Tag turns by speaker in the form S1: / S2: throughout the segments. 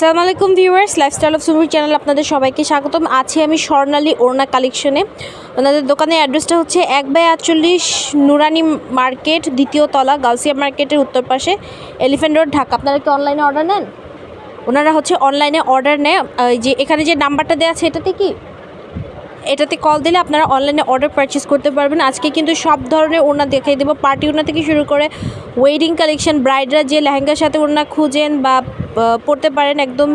S1: আসসালামু আলাইকুম viewers lifestyle of সুমির চ্যানেল আপনাদের সবাইকে স্বাগতম। আছি আমি স্বর্ণালী ওড়না কালেকশনে। ওনাদের দোকানের অ্যাড্রেসটা হচ্ছে এক বাই আটচল্লিশ নুরানি মার্কেট, দ্বিতীয় তলা, গাউসিয়া মার্কেটের উত্তর পাশে এলিফ্যান্ট রোড ঢাকা। আপনারা কি অনলাইনে অর্ডার নেন? ওনারা হচ্ছে অনলাইনে অর্ডার নেয়। যে এখানে যে নাম্বারটা দেওয়া আছে, এটাতে কি? এটাতে কল দিলে আপনারা অনলাইনে অর্ডার পারচেস করতে পারবেন। আজকে কিন্তু সব ধরনের ওড়না দেখাই দেবো। পার্টি ওড়না থেকে শুরু করে ওয়েডিং কালেকশন ব্রাইডরা যে লেহেঙ্গার সাথে ওড়না খুঁজেন বা পড়তে পারেন একদম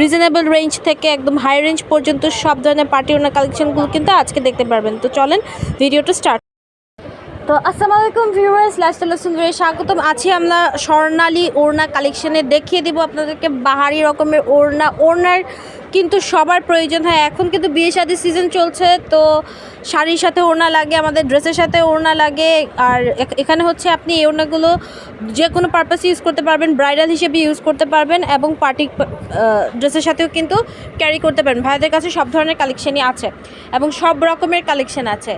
S1: রিজনেবল রেঞ্জ থেকে একদম হাই রেঞ্জ পর্যন্ত সব ধরনের পার্টি ওড়না কালেকশনগুলো কিন্তু আজকে দেখতে পারবেন। তো চলেন ভিডিওটা স্টার্ট তো আসসালামু আলাইকুম ভিউয়ার্স লাইফস্টাইল সুন্দরে, স্বাগতম। আছি আমরা স্বর্ণালী ওড়না কালেকশনে দেখিয়ে দিব আপনাদেরকে বাহারি রকমের ওড়না। ওড়নার কিন্তু সবার প্রয়োজন হয়। এখন কিন্তু বিয়ে শাদির সিজন চলছে, তো শাড়ির সাথে ওড়না লাগে, আমাদের ড্রেসের সাথে ওড়না লাগে। আর এখানে হচ্ছে আপনি এই ওড়নাগুলো যে কোনো পারপাসে ইউজ করতে পারবেন ব্রাইডাল হিসেবে ইউজ করতে পারবেন এবং পার্টি ড্রেসের সাথেও কিন্তু ক্যারি করতে পারবেন। ভাইদের কাছে সব ধরনের কালেকশানই আছে এবং সব রকমের কালেকশান আছে।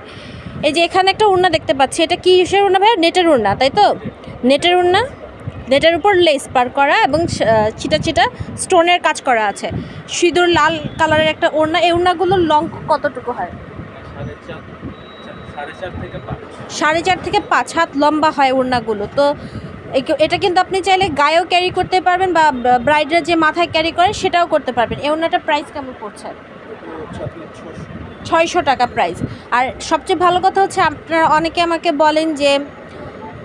S1: এই যে এখানে একটা উড়না দেখতে পাচ্ছি, এটা কি কিসের উড়না ভাই নেটের উড়না তাই তো? নেটের উড়না নেটের উপর লেস পার করা এবং চিটা চিটা স্টোনের কাজ করা আছে। সিঁদুর লাল কালারের একটা ওড়না, এই ওড়নাগুলোর লং কতটুকু হয়?
S2: সাড়ে চার থেকে পাঁচ
S1: হাত লম্বা হয় ওড়নাগুলো। তো এটা কিন্তু আপনি চাইলে গায়েও ক্যারি করতে পারবেন বা ব্রাইডের যে মাথায় ক্যারি করে সেটাও করতে পারবেন। এই ওড়নাটার প্রাইস কেমন পড়ছে? ছয়শো টাকা প্রাইস আর সবচেয়ে ভালো কথা হচ্ছে, আপনারা অনেকে আমাকে বলেন যে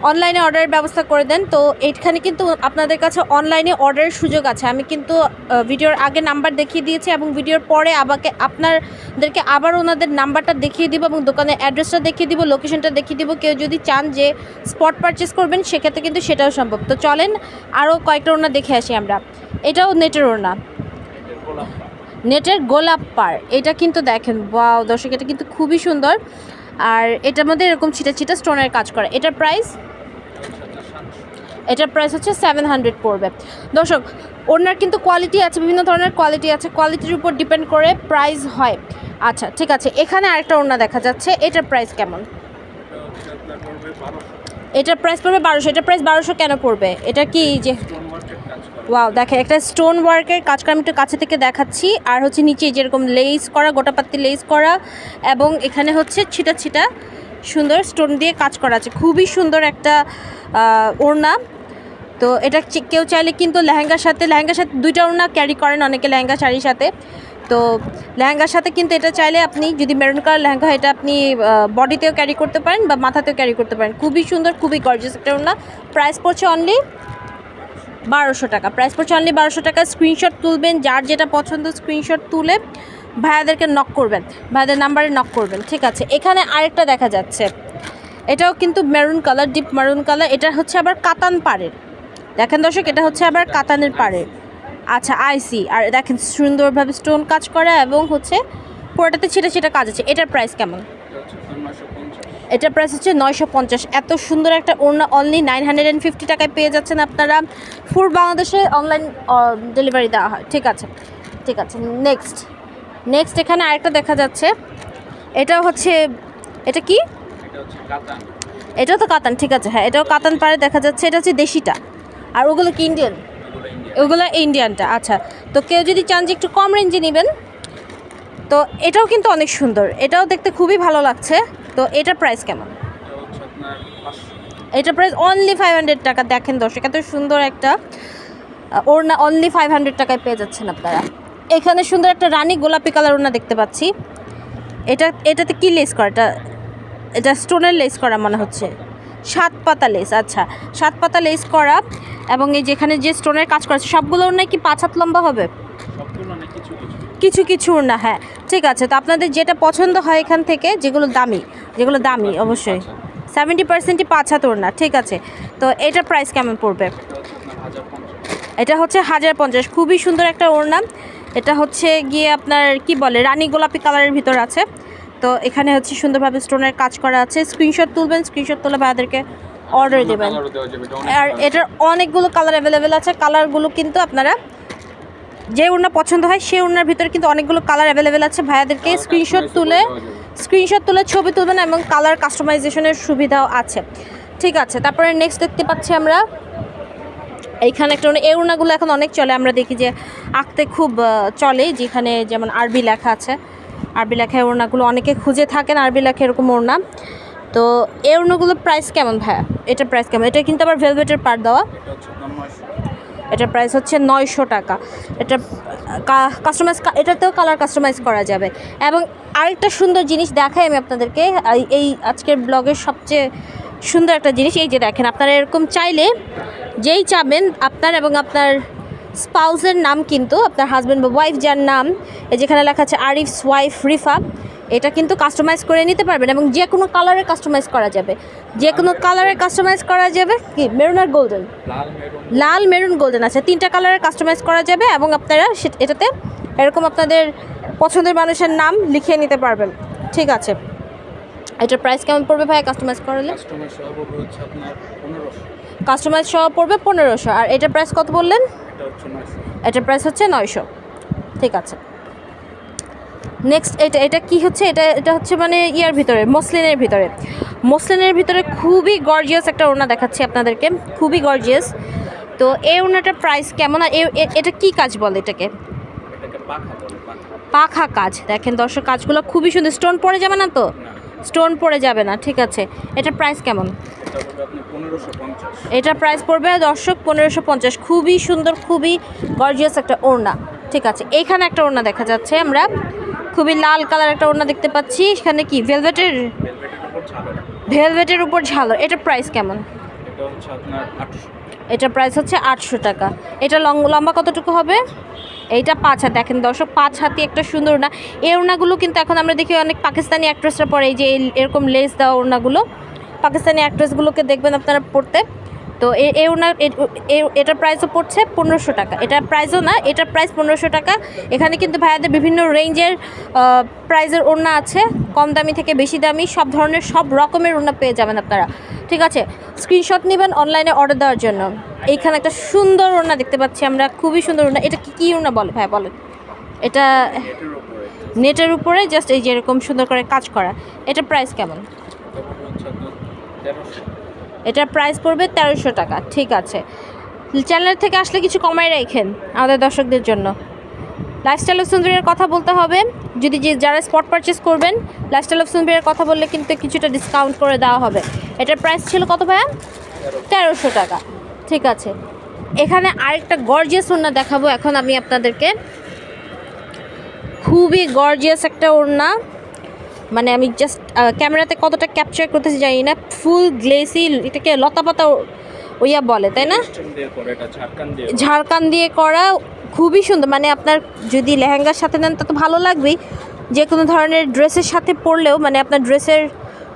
S1: অনলাইনে অর্ডারের ব্যবস্থা করে দেন। তো এইখানে কিন্তু আপনাদের কাছে অনলাইনে অর্ডারের সুযোগ আছে। আমি কিন্তু ভিডিওর আগে নাম্বার দেখিয়ে দিয়েছি এবং ভিডিওর পরে আবাকে আপনাদেরকে আবার ওনাদের নাম্বারটা দেখিয়ে দিব এবং দোকানের অ্যাড্রেসটা দেখিয়ে দিব লোকেশনটা দেখিয়ে দিব। কেউ যদি চান যে স্পট পারচেস করবেন সেক্ষেত্রে কিন্তু সেটাও সম্ভব। তো চলেন আরও কয়েকটা ওড়না দেখে আসি আমরা। এটাও নেটের
S2: পাড়।
S1: নেটের গোলাপ পার এটা কিন্তু দেখেন বা দর্শক এটা কিন্তু খুবই সুন্দর। আর এটার মধ্যে এরকম ছিটা ছিটা স্টোনের কাজ করে। এটার প্রাইস এটার প্রাইস হচ্ছে সেভেন হান্ড্রেড পড়বে। দর্শক ওনার কিন্তু কোয়ালিটি আছে, বিভিন্ন ধরনের কোয়ালিটি আছে। কোয়ালিটির উপর ডিপেন্ড করে প্রাইস হয়। আচ্ছা ঠিক আছে, এখানে আরেকটা ওড়না দেখা যাচ্ছে। এটার প্রাইস কেমন
S2: এটা হচ্ছে আপনার পড়বে বারোশো
S1: এটার প্রাইস পড়বে বারোশো এটার প্রাইস বারোশো কেন পড়বে? এটা কি যে ওয়াও দেখে, একটা স্টোন ওয়ার্কের কাজ করা আমি একটু কাছে থেকে দেখাচ্ছি। আর হচ্ছে নিচে যেরকম লেস করা গোটাপাত্তি লেস করা, এবং এখানে হচ্ছে ছিটা ছিটা সুন্দর স্টোন দিয়ে কাজ করা আছে। খুবই সুন্দর একটা ওড়না। তো এটা কেউ চাইলে কিন্তু লেহেঙ্গার সাথে লেহেঙ্গার সাথে দুইটা ওড়না ক্যারি করেন, অনেকে লেহেঙ্গা শাড়ির সাথে। তো লেহেঙ্গার সাথে কিন্তু এটা চাইলে আপনি যদি মেরুন কালার লেহেঙ্গা এটা আপনি বডিতেও ক্যারি করতে পারেন বা মাথাতেও ক্যারি করতে পারেন। খুবই সুন্দর, খুবই গর্জিয়াস একটা ওড়না। প্রাইস পড়ছে অনলি বারোশো টাকা। প্রাইস পড়ছে অনলি বারোশো টাকা। স্ক্রিনশট তুলবেন, যার যেটা পছন্দ স্ক্রিনশট তুলে ভাইয়াদেরকে নক করবেন, ভাইয়াদের নাম্বারে নক করবেন। ঠিক আছে, এখানে আরেকটা দেখা যাচ্ছে। এটাও কিন্তু maroon colour deep maroon colour এটা হচ্ছে আবার কাতান পাড়ের। দেখেন দর্শক, এটা হচ্ছে আবার কাতানের পাড়ের। আচ্ছা আইসি আর দেখেন, সুন্দরভাবে স্টোন কাজ করা এবং হচ্ছে পুরোটাতে ছিটা ছিটা কাজ আছে। এটার প্রাইস কেমন? এটার প্রাইস হচ্ছে নয়শো পঞ্চাশ। এত সুন্দর একটা ওড়না only nine hundred and fifty টাকায় পেয়ে যাচ্ছেন আপনারা। ফুল বাংলাদেশে অনলাইন ডেলিভারি দেওয়া হয়। ঠিক আছে ঠিক আছে। নেক্সট নেক্সট এখানে আরেকটা দেখা যাচ্ছে। এটা হচ্ছে, এটা কি? এটাও তো কাতান। ঠিক আছে হ্যাঁ এটাও কাতান পাড়ে দেখা যাচ্ছে। এটা হচ্ছে দেশিটা। আর ওগুলো কি ইন্ডিয়ান ওগুলো ইন্ডিয়ানটা আচ্ছা। তো কেউ যদি চান যে একটু কম রেঞ্জে নেবেন, তো এটাও কিন্তু অনেক সুন্দর। এটাও দেখতে খুবই ভালো লাগছে। তো এটার প্রাইস কেমন?
S2: এটা হচ্ছে আপনার পাঁচশো
S1: এটা প্রাইস অনলি ফাইভ হান্ড্রেড টাকা, দেখেন দর্শক, এত সুন্দর একটা ওড়না অনলি ফাইভ হান্ড্রেড টাকায় পেয়ে যাচ্ছেন আপনারা। এখানে সুন্দর একটা রানী গোলাপি কালার ওড়না দেখতে পাচ্ছি। এটা, এটাতে কি লেস করা? এটা এটা স্টোনের লেস করা মনে হচ্ছে। সাত পাতা লেস আচ্ছা। সাত পাতা লেস করা এবং এই যেখানে যে স্টোনের কাজ করা সবগুলো ওড়নায় কি পাঁচ হাত লম্বা হবে?
S2: কিছু কিছু।
S1: না হ্যাঁ। ঠিক আছে তো আপনাদের যেটা পছন্দ হয় এখান থেকে যেগুলো দামি যেগুলো দামি অবশ্যই। সেভেন্টি পার্সেন্টই পাঁচ হাত ওড়না ঠিক আছে। তো এটার প্রাইস কেমন পড়বে?
S2: এটা হচ্ছে হাজার পঞ্চাশ।
S1: এটা হচ্ছে হাজার পঞ্চাশ খুবই সুন্দর একটা ওড়না। এটা হচ্ছে গিয়ে আপনার কি বলে রানী গোলাপি কালারের ভিতর আছে। তো এখানে হচ্ছে সুন্দরভাবে স্টোনের কাজ করা আছে। স্ক্রিনশট তুলবেন স্ক্রিনশট তুলে ভাইয়াদেরকে অর্ডার দেবেন। আর এটার অনেকগুলো কালার অ্যাভেলেবেল আছে। কালারগুলো কিন্তু আপনারা যে ওড়না পছন্দ হয় সেই ওড়নার ভিতরে কিন্তু অনেকগুলো কালার অ্যাভেলেবেল আছে। ভাইয়াদেরকে স্ক্রিনশট তুলে। স্ক্রিনশট তুলে ছবি তুলবেন এবং কালার কাস্টমাইজেশনের সুবিধাও আছে। ঠিক আছে তারপরে নেক্সট দেখতে পাচ্ছি আমরা এইখানে একটা এই ওড়নাগুলো এখন অনেক চলে। আমরা দেখি যে আঁকতে খুব চলে যেখানে যেমন আরবি লেখা আছে। আরবি লেখা এই ওড়নাগুলো অনেকে খুঁজে থাকেন আরবি লেখা এরকম ওড়না। তো এই ওড়নাগুলোর প্রাইস কেমন ভাইয়া? এটার প্রাইস কেমন? এটা কিন্তু আবার ভেলভেটের পার দেওয়া। এটার প্রাইস হচ্ছে নয়শো টাকা। এটা কাস্টমাইজ এটাতেও কালার কাস্টমাইজ করা যাবে। এবং আরেকটা সুন্দর জিনিস দেখাই আমি আপনাদেরকে। এই- এই আজকের ব্লগের সবচেয়ে সুন্দর একটা জিনিস এই যে দেখেন আপনারা এরকম চাইলে যেই চাবেন আপনার এবং আপনার স্পাউসের নাম কিন্তু আপনার হাজব্যান্ড বা ওয়াইফ যার নাম এই যেখানে লেখা আছে আরিফস ওয়াইফ রিফা এটা কিন্তু কাস্টমাইজ করে নিতে পারবেন এবং যে কোনো কালারে কাস্টমাইজ করা যাবে। যে কোনো কালারে কাস্টমাইজ করা যাবে কি? মেরুন আর গোল্ডেন
S2: লাল মেরুন
S1: গোল্ডেন আছে। তিনটা কালারের কাস্টমাইজ করা যাবে এবং আপনারা সে- এটাতে এরকম আপনাদের পছন্দের মানুষের নাম লিখিয়ে নিতে পারবেন। ঠিক আছে। এটার প্রাইস কেমন পড়বে ভাই কাস্টমাইজ করালে? কাস্টমাইজ সহ পড়বে পনেরোশো। আর এটার প্রাইস কত বললেন?
S2: এটা
S1: এটার প্রাইস হচ্ছে নয়শো। ঠিক আছে। নেক্সট এটা এটা কি হচ্ছে? এটা এটা হচ্ছে মানে ইয়ার ভিতরে মসলিনের ভিতরে। মসলিনের ভিতরে খুবই গর্জিয়াস একটা ওড়না দেখাচ্ছি আপনাদেরকে। খুবই গর্জিয়াস তো এই ওড়নাটার প্রাইস কেমন? আর এটা কি কাজ বলে এটাকে?
S2: পাখা
S1: কাজ। দেখেন দর্শক কাজগুলো খুবই সুন্দর। স্টোন পড়ে যাবে না তো? স্টোন পড়ে যাবে না। ঠিক আছে। এটার প্রাইস কেমন?
S2: এটা
S1: প্রাইস পড়বে দর্শক পনেরোশো পঞ্চাশ। খুবই সুন্দর খুবই গর্জিয়াস একটা ওড়না। ঠিক আছে এইখানে একটা ওড়না দেখা যাচ্ছে আমরা। খুবই লাল কালার একটা ওড়না দেখতে পাচ্ছি। এখানে কি ভেলভেটের
S2: ভেলভেটের উপর
S1: ঝালো এটার প্রাইস কেমন?
S2: এটা
S1: প্রাইস হচ্ছে আটশো টাকা। এটা লং লম্বা কতটুকু হবে? এইটা পাঁচ হাত। দেখেন দর্শক পাঁচ হাতি একটা সুন্দর ওড়না। এই ওড়নাগুলো কিন্তু এখন আমরা দেখি অনেক পাকিস্তানি অ্যাক্ট্রেসরা পরে এই যে এরকম লেস দেওয়া ওড়নাগুলো। পাকিস্তানি অ্যাক্ট্রেসগুলোকে দেখবেন আপনারা পড়তে। তো এ- এ- এটার প্রাইসও পড়ছে পনেরোশো টাকা। এটার প্রাইসও না, এটার প্রাইস পনেরোশো টাকা। এখানে কিন্তু ভাইয়াদের বিভিন্ন রেঞ্জের প্রাইজের ওড়না আছে। কম দামি থেকে বেশি দামি, সব ধরনের, সব রকমের ওড়না পেয়ে যাবেন আপনারা। ঠিক আছে? স্ক্রিনশট নেবেন অনলাইনে অর্ডার দেওয়ার জন্য। এইখানে একটা সুন্দর ওড়না দেখতে পাচ্ছি আমরা, খুবই সুন্দর ওড়না। এটা কী কী ওড়না বলে? ভাই বলেন। এটা নেটের উপরে জাস্ট এই যে এরকম সুন্দর করে কাজ করা। এটার প্রাইস কেমন? এটার প্রাইস পড়বে তেরোশো টাকা, ঠিক আছে। চ্যানেল থেকে আসলে কিছু কমাই রাখেন আমাদের দর্শকদের জন্য। লাইফস্টাইল অফ সুন্দরের কথা বলতে হবে। যদি যে যারা স্পট পারচেস করবেন লাইফস্টাইল অফ সুন্দরের কথা বললে কিন্তু কিছুটা ডিসকাউন্ট করে দেওয়া হবে। এটার প্রাইস ছিল কত ভাইয়া? তেরোশো টাকা, ঠিক আছে। এখানে আরেকটা গর্জিয়াস ওড়না দেখাবো। এখন আমি আপনাদেরকে। খুবই গর্জিয়াস একটা ওড়না। মানে আমি জাস্ট ক্যামেরাতে কতটা ক্যাপচার করতেছি জানি না। ফুল গ্লেসি এটাকে লতাপাতা ওইয়া বলে তাই না?
S2: স্টেম দিয়ে করে
S1: খুবই সুন্দর। মানে আপনার যদি লেহেঙ্গার সাথে নেন তা তো ভালো লাগবেই। যে কোনো ধরনের ড্রেসের সাথে পরলেও মানে আপনার ড্রেসের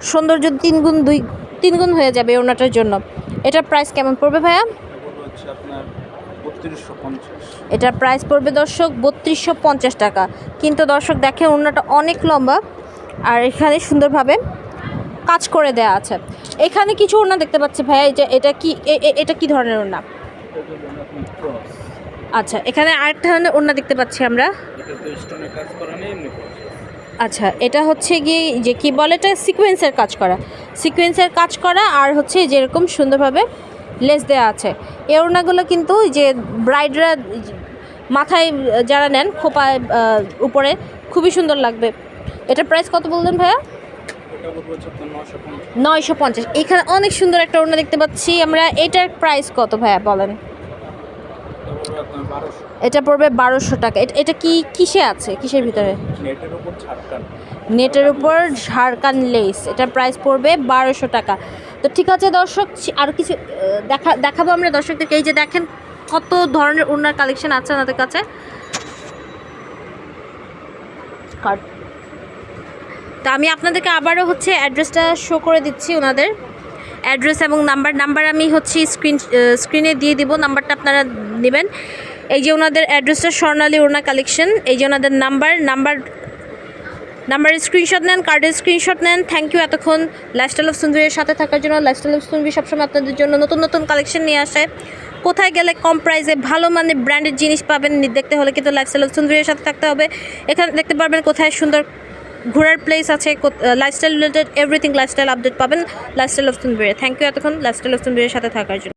S1: সৌন্দর্য তিন গুণ দুই তিন গুণ হয়ে যাবে এই ওড়নাটার জন্য। এটার প্রাইস কেমন পড়বে ভাইয়া? এটার প্রাইস পড়বে দর্শক বত্রিশশো পঞ্চাশ টাকা। কিন্তু দর্শক দেখে ওড়নাটা অনেক লম্বা। আর এখানে সুন্দরভাবে কাজ করে দেয়া আছে। এখানে কিছু ওড়না দেখতে পাচ্ছি ভাইয়া যে এটা কি এটা কি ধরনের ওড়না? আচ্ছা এখানে আরেকটা ধরনের ওড়না দেখতে পাচ্ছি আমরা। আচ্ছা এটা হচ্ছে গিয়ে যে কি বলে এটা? সিকোয়েন্সের কাজ করা। সিকোয়েন্সের কাজ করা আর হচ্ছে যেরকম সুন্দরভাবে লেস দেওয়া আছে। এই ওড়নাগুলো কিন্তু যে ব্রাইডরা মাথায় যারা নেন খোপায় উপরে, খুবই সুন্দর লাগবে। এটার প্রাইস কত বললেন ভাইয়া? নয়শো পঞ্চাশ। এখানে অনেক সুন্দর একটা ওড়না দেখতে পাচ্ছি। আমরা এটার প্রাইস কত ভাইয়া বলেন?
S2: এটা পড়বে বারোশো।
S1: টাকা। এটা- এটা কি কিসে আছে? কিসের ভিতরে?
S2: নেটের উপর ঝাড়খান।
S1: লেস এটার প্রাইস পড়বে বারোশো টাকা। তো ঠিক আছে দর্শক আর কিছু দেখা দেখাবো আমরা দর্শকদেরকে। এই যে দেখেন কত ধরনের ওনার কালেকশন আছে আমাদের কাছে। কার্ড তো আমি আপনাদেরকে আবারও হচ্ছে অ্যাড্রেসটা শো করে দিচ্ছি ওনাদের। অ্যাড্রেস এবং নাম্বার নাম্বার আমি হচ্ছে স্ক্রিন স্ক্রিনে দিয়ে দিব নাম্বারটা আপনারা নেবেন। এই যে ওনাদের অ্যাড্রেসটা স্বর্ণালী ওনা কালেকশন এই যে ওনাদের নাম্বার নাম্বার নাম্বারের স্ক্রিনশট নেন কার্ডের স্ক্রিনশট নেন। থ্যাংক ইউ এতক্ষণ। লাইফস্টাইল অফ সুন্দরীর সাথে থাকার জন্য লাইফস্টাইল অফ সুন্দরী সবসময় আপনাদের জন্য নতুন নতুন কালেকশন নিয়ে আসে। কোথায় গেলে কম প্রাইসে ভালো মানের ব্র্যান্ডেড জিনিস পাবেন, দেখতে হলে কিন্তু লাইফস্টাইল অফ সুন্দরীর সাথে থাকতে হবে। এখানে দেখতে পারবেন কোথায় সুন্দর ঘোরার প্লেস আছে lifestyle related everything lifestyle update পাবেন। Lifestyle of Sundari thank you এতক্ষণ। লাইফস্টাইল অফ সুন্দরীর সাথে থাকার জন্য।